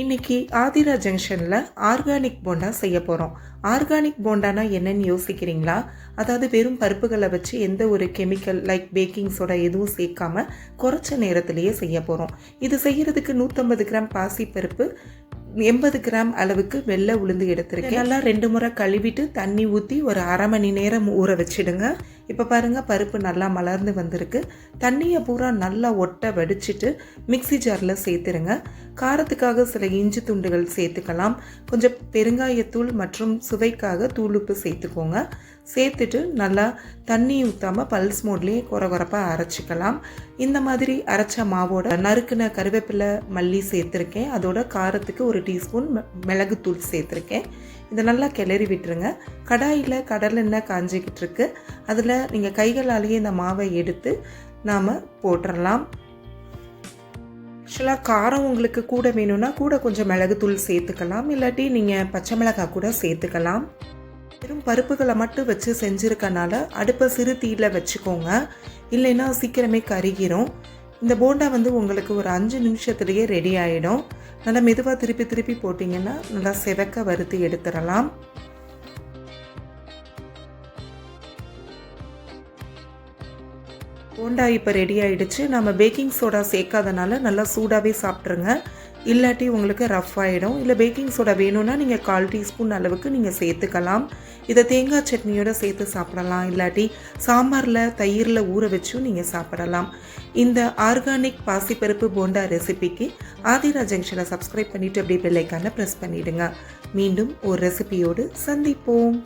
இன்னைக்கு ஆதிரா ஜங்ஷனில் ஆர்கானிக் போண்டா செய்ய போகிறோம் ஆர்கானிக் போண்டானா என்னன்னு யோசிக்கிறீங்களா? அதாவது வெறும் பருப்புகளை வச்சு எந்த ஒரு கெமிக்கல் லைக் பேக்கிங் சோடா எதுவும் சேர்க்காம குறைச்ச நேரத்திலேயே செய்ய போகிறோம் இது செய்யறதுக்கு நூற்றம்பது கிராம் பாசிப்பருப்பு எண்பது கிராம் அளவுக்கு வெள்ளை உளுந்து எடுத்திருக்கேன். நல்லா ரெண்டு முறை கழுவிட்டு தண்ணி ஊற்றி ஒரு அரை மணி நேரம் ஊற வச்சிடுங்க. இப்போ பாருங்கள் பருப்பு நல்லா மலர்ந்து வந்திருக்கு. தண்ணியை பூரா நல்லா ஒட்ட வடிச்சிட்டு மிக்ஸி ஜாரில் சேர்த்துருங்க. காரத்துக்காக சில இஞ்சி துண்டுகள் சேர்த்துக்கலாம். கொஞ்சம் பெருங்காயத்தூள் மற்றும் சுவைக்காக தூளுப்பு சேர்த்துக்கோங்க. சேர்த்துட்டு நல்லா தண்ணி ஊற்றாமல் பல்ஸ் மோட்லேயே குறகுறப்பாக அரைச்சிக்கலாம். இந்த மாதிரி அரைச்ச மாவோட நறுக்குன கருவேப்பிலை மல்லி சேர்த்துருக்கேன். அதோட காரத்துக்கு ஒரு டீஸ்பூன் ம- மிளகுத்தூள் சேர்த்துருக்கேன். இதை நல்லா கிளறி விட்டுருங்க. கடாயில் கடலெண்ணெய் காஞ்சிக்கிட்டு இருக்கு அதில் நீங்கள் கைகளாலேயே இந்த மாவை எடுத்து நாம் போட்டுடலாம் ஆக்சுவலாக காரம் உங்களுக்கு கூட வேணும்னா கூட கொஞ்சம் மிளகுத்தூள் சேர்த்துக்கலாம். இல்லாட்டி நீங்கள் பச்சை மிளகாய் கூட சேர்த்துக்கலாம். வெறும் பருப்புகளை மட்டும் வச்சு செஞ்சுருக்கனால அடுப்பை சிறு தீயில் வச்சுக்கோங்க. இல்லைன்னா சீக்கிரமே கருகிரும். இந்த போண்டா வந்து உங்களுக்கு ஒரு அஞ்சு நிமிஷத்துலேயே ரெடி ஆகிடும் நல்லா மெதுவாக திருப்பி திருப்பி போட்டிங்கன்னா நல்லா செவக்க வறுத்து எடுத்துடலாம். போண்டா இப்போ ரெடி ஆகிடுச்சு நம்ம பேக்கிங் சோடா சேர்க்காதனால நல்லா சூடாகவே சாப்பிட்ருங்க இல்லாட்டி உங்களுக்கு ரஃப் ஆகிடும் இல்லை பேக்கிங் சோடா வேணும்னா நீங்கள் கால் டீஸ்பூன் அளவுக்கு நீங்கள் சேர்த்துக்கலாம். இதை தேங்காய் சட்னியோட சேர்த்து சாப்பிடலாம். இல்லாட்டி சாம்பாரில் தயிரில் ஊற வச்சும் நீங்கள் சாப்பிடலாம். இந்த ஆர்கானிக் பாசிப்பருப்பு போண்டா ரெசிபிக்கு ஆதிரா ஜங்ஷனை சப்ஸ்கிரைப் பண்ணிவிட்டு அப்படியே பெல்லைக்கான ப்ரெஸ் பண்ணிவிடுங்க மீண்டும் ஒரு ரெசிபியோடு சந்திப்போம்.